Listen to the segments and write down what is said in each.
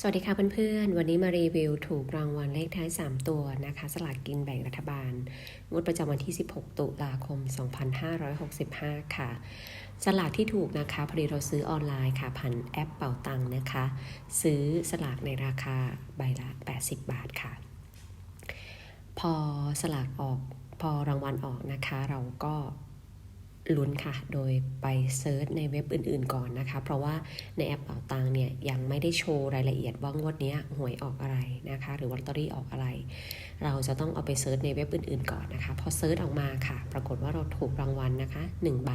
สวัสดีค่ะเพื่อนๆ วันนี้มารีวิวถูกรางวัลเลขท้าย 3 ตัวนะคะ สลากกินแบ่งรัฐบาล งวดประจำวันที่ 16 ตุลาคม 2565 ค่ะ สลากที่ถูกนะคะ พอดีเราซื้อออนไลน์ค่ะผ่านแอปเป่าตังค์นะคะ ซื้อสลากในราคาใบละ 80 บาทค่ะ พอสลากออกพอรางวัลออกนะคะ เราก็ ลุ้นค่ะ โดยไปเซิร์ชในเว็บอื่นๆก่อนนะคะ เพราะว่าในแอปเป่าตังเนี่ยยังไม่ได้โชว์รายละเอียดว่างวดนี้หวยออกอะไรนะคะ หรือวัตเตอรี่ออกอะไร เราจะต้องเอาไปเซิร์ชในเว็บอื่นๆก่อนนะคะ พอเซิร์ชออกมาค่ะ ปรากฏว่าเราถูกรางวัลนะคะ1ใบ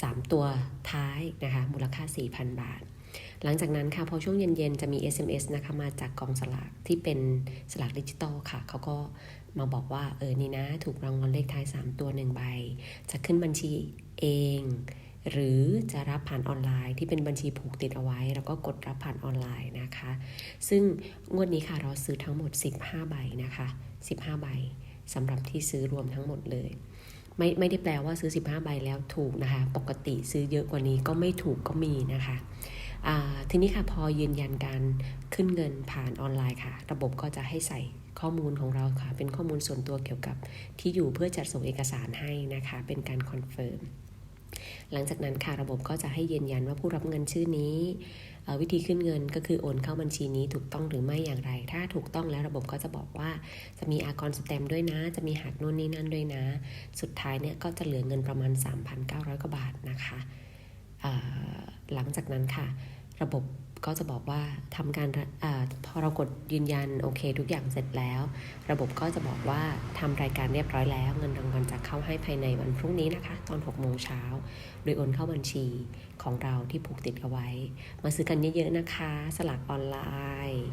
สามตัวท้ายนะคะ มูลค่า 4,000 บาท หลังจากนั้นค่ะพอช่วงเย็นๆ จะมี SMS นะคะมาจากกองสลากที่เป็นสลากดิจิตอลค่ะ เขาก็มาบอกว่าเออนี่นะ ถูกรางวัลเลขท้าย 3 ตัว 1 ใบ จะขึ้นบัญชีเอง หรือจะรับผ่านออนไลน์ที่เป็นบัญชีผูกติดเอาไว้ แล้วก็กดรับผ่านออนไลน์นะคะ ซึ่งงวดนี้ค่ะเราซื้อทั้งหมด 15 ใบนะคะ 15 ใบสำหรับที่ซื้อรวมทั้งหมดเลยไม่ไม่ได้แปลว่าซื้อ 15 ใบแล้วถูกนะคะ ปกติซื้อเยอะกว่านี้ก็ไม่ถูกก็มีนะคะ ทีนี้ค่ะพอยืนยันการขึ้นเงินผ่านออนไลน์ค่ะ ระบบก็จะให้ใส่ข้อมูลของเราค่ะ เป็นข้อมูลส่วนตัวเกี่ยวกับที่อยู่เพื่อจัดส่งเอกสารให้นะคะ เป็นการคอนเฟิร์มหลังจากนั้นค่ะระบบก็จะให้ยืนยันว่าผู้รับเงินชื่อนี้ วิธีขึ้นเงินก็คือโอนเข้าบัญชีนี้ถูกต้องหรือไม่อย่างไร ถ้าถูกต้องแล้วระบบก็จะบอกว่าจะมีอากรสแตมด้วยนะ จะมีหักโน่นนี่นั่นด้วยนะ สุดท้ายเนี่ยก็จะเหลือเงินประมาณ 3,900กว่าบาทนะคะ หลังจากนั้นค่ะ ระบบก็จะบอกว่าทำการอพอเรากดยืนยันโอเค ทุกอย่างเสร็จแล้ว ระบบก็จะบอกว่าทำรายการเรียบร้อยแล้ว เงินรางวัลจะเข้าให้ภายในวันพรุ่งนี้นะคะ ตอน6โมงเช้า โดยโอนเข้าบัญชีของเราที่ผูกติดเอาไว้ มาซื้อกันเยอะๆนะคะ สลากออนไลน์